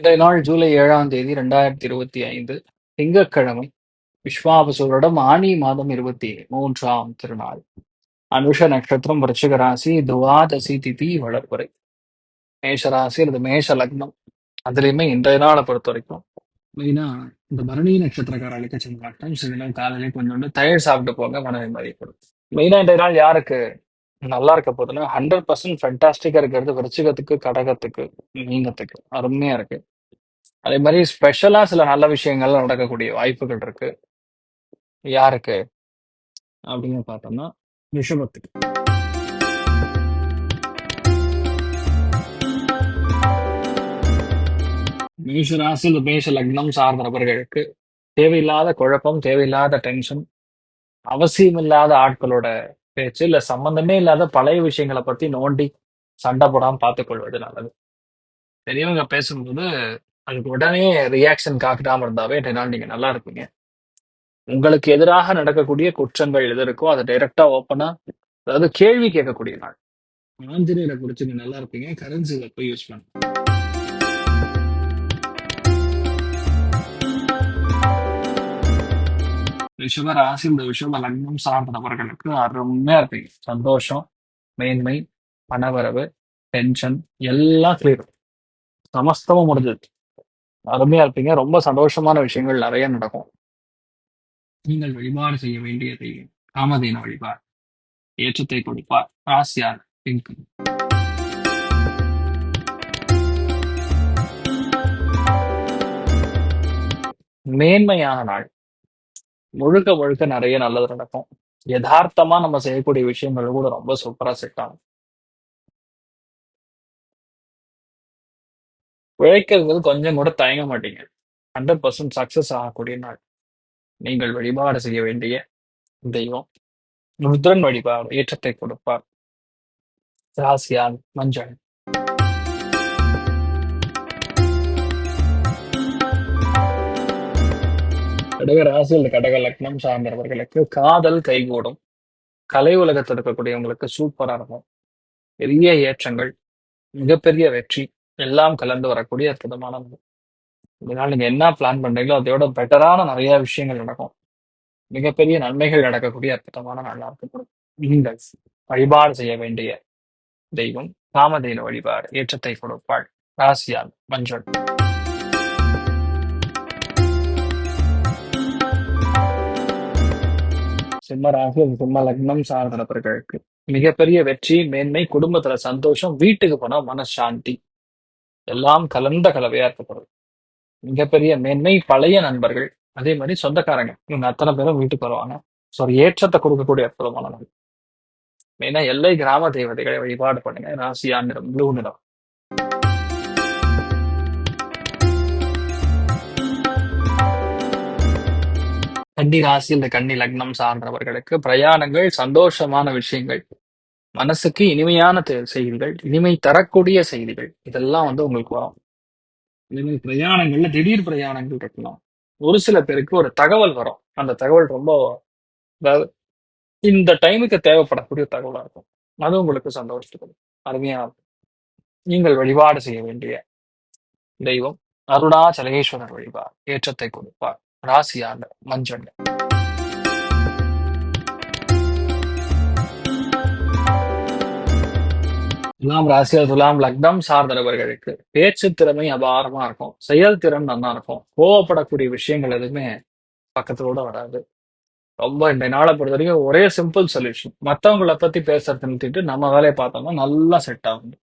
இன்றைய நாள் ஜூலை ஏழாம் தேதி ரெண்டாயிரத்தி இருபத்தி ஐந்து திங்கட்கிழமை விஸ்வாபசுரிடம் ஆனி மாதம் இருபத்தி மூன்றாம் திருநாள். அனுஷ நட்சத்திரம் ராசி துவாதசி திதி வளர்ப்புரை. மேஷராசி அல்லது மேஷ லக்னம் அதுலேயுமே இன்றைய நாளை பொறுத்த வரைக்கும் மெயினா இந்த பரணி நட்சத்திரக்காரர்களுக்கு சென்றாட்டம் சில நேரம் காலையிலே கொஞ்சோண்டு தயிர் சாப்பிட்டு போங்க மன நிம்மதி கொடுக்கும். மெயினா இன்றைய நாள் யாருக்கு? நல்லா இருக்க போதுன்னா ஹண்ட்ரட் பர்சன்ட் ஃபென்டாஸ்டிக்கா இருக்கிறது விருச்சிகத்துக்கு கடகத்துக்கு மீனத்துக்கு. அருமையா இருக்கு. அதே மாதிரி ஸ்பெஷலா சில நல்ல விஷயங்கள் நடக்கக்கூடிய வாய்ப்புகள் இருக்கு. யாருக்கு? அப்படின்னு பார்த்தோம்னா ரிஷபத்துக்கு மேஷ ராசி இந்த மேஷ லக்னம் சார்ந்த நபர்களுக்கு தேவையில்லாத குழப்பம் தேவையில்லாத டென்ஷன் அவசியமில்லாத ஆட்களோட பேச்சு இல்ல சம்பந்தமே இல்லாத பழைய விஷயங்களை பத்தி நோண்டி சண்டை போடாம பார்த்துக் கொள்வது நல்லது. பெரியவங்க பேசும்போது அதுக்கு உடனே ரியாக்ஷன் காட்டாம இருந்தாவே என்னால் நாள் நீங்க நல்லா இருப்பீங்க. உங்களுக்கு எதிராக நடக்கக்கூடிய குற்றங்கள் எது இருக்கோ அதை டைரக்டா ஓப்பனா அதாவது கேள்வி கேட்கக்கூடிய நாள். ஆஞ்சநேயரை குறிச்சு நீங்க நல்லா இருப்பீங்க கரன்சி போய் யூஸ் பண்ணுங்க. விஷயமா ராசி இந்த விஷயம் லக்னம் சார்ந்த நபர்களுக்கு அருமையா இருப்பீங்க சந்தோஷம் மேன்மை பணவரவு டென்ஷன் எல்லாம் கிளியர் சமஸ்தமும் முடிஞ்சது அருமையா இருப்பீங்க. ரொம்ப சந்தோஷமான விஷயங்கள் நிறைய நடக்கும். நீங்கள் வழிபாடு செய்ய வேண்டிய தெய்வம் காமதேன வழிபாடு. ஏற்றத்தை கொடுப்பார். ராசியார் பிங்க் மேன்மையான நாள். முழுக்க முழுக்க நிறைய நல்லது நடக்கும். யதார்த்தமா நம்ம செய்யக்கூடிய விஷயங்கள் கூட ரொம்ப சூப்பரா செட் ஆகும். உழைக்கிறது கொஞ்சம் கூட தயங்க மாட்டீங்க. ஹண்ட்ரட் பர்சன்ட் சக்சஸ் ஆகக்கூடிய நாள். நீங்கள் வழிபாடு செய்ய வேண்டிய தெய்வம். ருத்ரன் வழிபாடு ஏற்றத்தை கொடுப்பார். ராசியால் மஞ்சள். கடக ராசியில் கடக லக்னம் சார்ந்தவர்களுக்கு காதல் கைகூடும். கலை உலகத்தில் இருக்கக்கூடியவங்களுக்கு சூப்பரா இருக்கும். பெரிய ஏற்றங்கள் மிகப்பெரிய வெற்றி எல்லாம் கலந்து வரக்கூடிய அற்புதமான இதனால் நீங்க என்ன பிளான் பண்றீங்களோ அதோட பெட்டரான நிறைய விஷயங்கள் நடக்கும். மிகப்பெரிய நன்மைகள் நடக்கக்கூடிய அற்புதமான நல்லா இருக்கக்கூடும் நீங்கள் வழிபாடு செய்ய வேண்டிய தெய்வம் காமதேனு வழிபாடு ஏற்றத்தை கொடுப்பாள். ராசியால் மஞ்சள். சிம்ம ராசி சிம்ம லக்னம் சார்ந்தவர்களுக்கு மிகப்பெரிய வெற்றி மேன்மை குடும்பத்துல சந்தோஷம் வீட்டுக்கு போனா மனசாந்தி. எல்லாம் கலந்த கலவையா இருக்கப்படுது மிகப்பெரிய மேன்மை பழைய நண்பர்கள். அதே மாதிரி சொந்தக்காரங்க. இவங்க அத்தனை பேரும் வீட்டுக்கு வருவாங்க. ஸோ ஒரு ஏற்றத்தை கொடுக்கக்கூடிய அற்புதமான நாள் மெயினா எல்லை கிராம தேவதைகளை வழிபாடு பண்ணுங்க. ராசியா நிறம் ப்ளூ நிறம். கன்னி ராசி இந்த கன்னி லக்னம் சார்ந்தவர்களுக்கு பிரயாணங்கள் சந்தோஷமான விஷயங்கள் மனசுக்கு இனிமையான செய்திகள் இனிமை தரக்கூடிய செய்திகள் இதெல்லாம் வந்து உங்களுக்கு வரும். இனிமே பிரயாணங்கள்ல திடீர் பிரயாணங்கள் இருக்கலாம். ஒரு சில பேருக்கு ஒரு தகவல் வரும். அந்த தகவல் ரொம்ப அதாவது இந்த டைமுக்கு தேவைப்படக்கூடிய தகவலா இருக்கும். அது உங்களுக்கு சந்தோஷத்துக்கு அருமையாக இருக்கும். நீங்கள் வழிபாடு செய்ய வேண்டிய தெய்வம் அருணாச்சலேஸ்வரர் வழிபாடு ஏற்றத்தை கொடுப்பார். ராசியாக மஞ்சள். துலாம் ராசியா துலாம் லக்னம் சார்ந்த நபர்களுக்கு பேச்சு திறமை அபாரமா இருக்கும். செயல்திறன் நல்லா இருக்கும். கோவப்படக்கூடிய விஷயங்கள் எதுவுமே பக்கத்தோட வராது. ரொம்ப இந்த நாளை பொறுத்த வரைக்கும் ஒரே சிம்பிள் சொல்யூஷன் மத்தவங்கள பத்தி பேசுறது நிறுத்திட்டு நம்ம வேலையை பார்த்தோம்னா நல்லா செட் ஆகும்.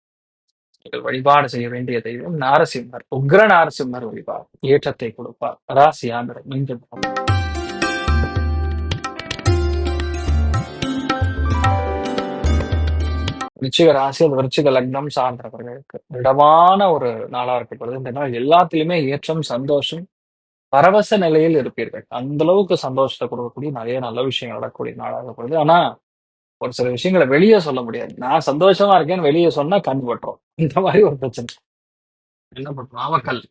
நீங்கள் வழிபாடு செய்ய வேண்டிய தெய்வம் நாரசிம்மர் உக்ர நாரசிம்மர் வழிபாடு. ஏற்றத்தை கொடுப்பார். ராசியாந்திர மீண்டும் விருச்சிக ராசி அது விருச்சிக லக்னம் சார்ந்தவர்களுக்கு திடமான ஒரு நாளா இருக்கப்படுது இந்த நாள் எல்லாத்திலுமே ஏற்றம் சந்தோஷம் பரவச நிலையில் இருப்பீர்கள். அந்த அளவுக்கு சந்தோஷத்தை கொடுக்கக்கூடிய நிறைய நல்ல விஷயங்கள் நடக்கக்கூடிய நாளாக இருக்கப்படுது ஆனா ஒரு சில விஷயங்களை வெளியே சொல்ல முடியாது. நான் சந்தோஷமா இருக்கேன்னு வெளியே சொன்னா கண் பட்டுரும். இந்த மாதிரி ஒரு பிரச்சனை. என்ன பண்றோம் நாமக்கல்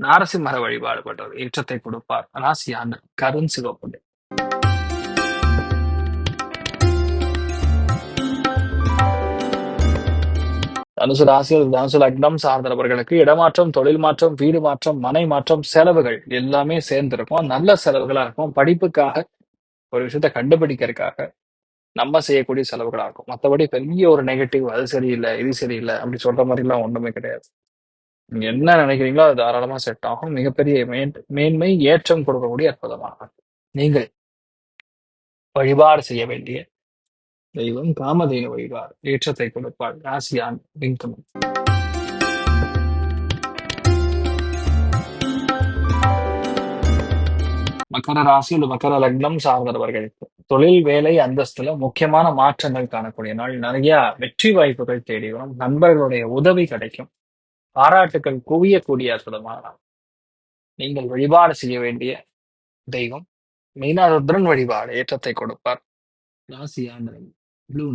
நாரசிம்மர வழிபாடு பண்றது ஏற்றத்தை கொடுப்பார். ராசியான கருண் சிவப்பு தனுசு ராசியில் தனுசு லக்னம் சார்ந்த நபர்களுக்கு இடமாற்றம் தொழில் மாற்றம் வீடு மாற்றம் மனை மாற்றம் செலவுகள் எல்லாமே சேர்ந்திருக்கும். நல்ல செலவுகளா இருக்கும். படிப்புக்காக ஒரு விஷயத்த கண்டுபிடிக்கிறதுக்காக நம்ம செய்யக்கூடிய செலவுகளா இருக்கும். மற்றபடி பெரிய ஒரு நெகட்டிவ் அது சரியில்லை இது சரியில்லை அப்படி சொல்ற மாதிரி எல்லாம் ஒண்ணுமே கிடையாது. நீங்க என்ன நினைக்கிறீங்களோ அது தாராளமா செட் ஆகும். மிகப்பெரிய மேன்- மேன்மை ஏற்றம் கொடுக்கக்கூடிய அற்புதமாக நீங்கள் வழிபாடு செய்ய வேண்டிய தெய்வம் காமதேனு வழிபாடு ஏற்றத்தை கொடுப்பாள் ராசியான் விங்கம் மகர ராசி அல்லது மகர லக்னம் சார்ந்தவர்களுக்கு தொழில் வேலை அந்தஸ்துல முக்கியமான மாற்றங்கள் காணக்கூடிய நாள். நிறைய வெற்றி வாய்ப்புகள் தேடி வரும். நண்பர்களுடைய உதவி கிடைக்கும். பாராட்டுக்கள் குவியக்கூடிய அற்புதமான நீங்கள் வழிபாடு செய்ய வேண்டிய தெய்வம் மீனாருத்ரன் வழிபாடு ஏற்றத்தை கொடுப்பார். ராசியான ஆண்டவன் ப்ளூ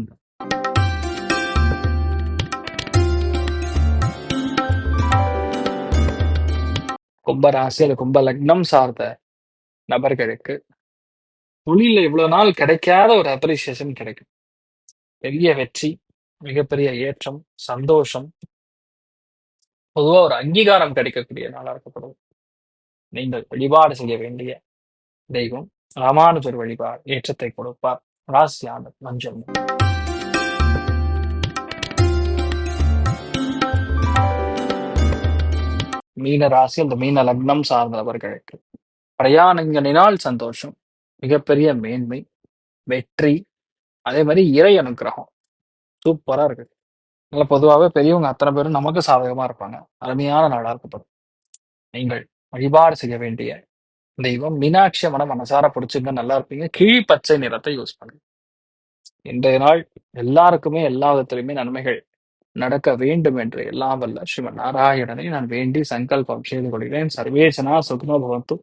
கும்ப ராசி அல்லது கும்ப லக்னம் சார்ந்த நபர்களுக்கு தொழில இவ்வளவு நாள் கிடைக்காத ஒரு அப்ரிசியேஷன் கிடைக்கும். பெரிய வெற்றி மிகப்பெரிய ஏற்றம் சந்தோஷம். பொதுவா ஒரு அங்கீகாரம் கிடைக்கக்கூடிய நாளா இருக்கப்படும் நீங்கள் வழிபாடு செய்ய வேண்டிய தெய்வம் ராமானுஜர் வழிபாடு ஏற்றத்தை கொடுப்பார். ராசியான மஞ்சள் மீன ராசி அந்த மீன லக்னம் சார்ந்தவர்களுக்கு பிரயாணங்களினால் சந்தோஷம் மிகப்பெரிய மேன்மை வெற்றி அதே மாதிரி இறை அனுக்கிரகம் சூப்பரா இருக்கு. நல்ல பொதுவாகவே பெரியவங்க அத்தனை பேரும் நமக்கு சாதகமா இருப்பாங்க. அருமையான நாளா இருக்கப்படும் நீங்கள் வழிபாடு செய்ய வேண்டிய தெய்வம் மீனாட்சி அம்மனை மனசார பிடிச்சிங்க நல்லா இருப்பீங்க. கிழி பச்சை நிறத்தை யூஸ் பண்ணுங்க. இன்றைய நாள் எல்லாருக்குமே எல்லா விதத்திலுமே நன்மைகள் நடக்க வேண்டும் என்று எல்லாம் வல்ல ஸ்ரீமன் நாராயணனை நான் வேண்டி சங்கல்பம் செய்து கொள்கிறேன். சர்வேசனா சுக்னோ பவந்து.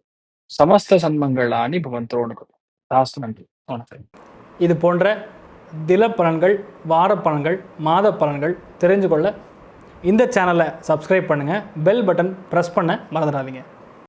சமஸ்த சன்மங்களானி பவந்தோனு தாஸ்து நன்றி. வணக்கம். இது போன்ற தில பலன்கள் வார பலன்கள் மாத பலன்கள் தெரிஞ்சு கொள்ள இந்த சேனலை சப்ஸ்கிரைப் பண்ணுங்கள் பெல் பட்டன் ப்ரெஸ் பண்ண மறந்துடாதீங்க.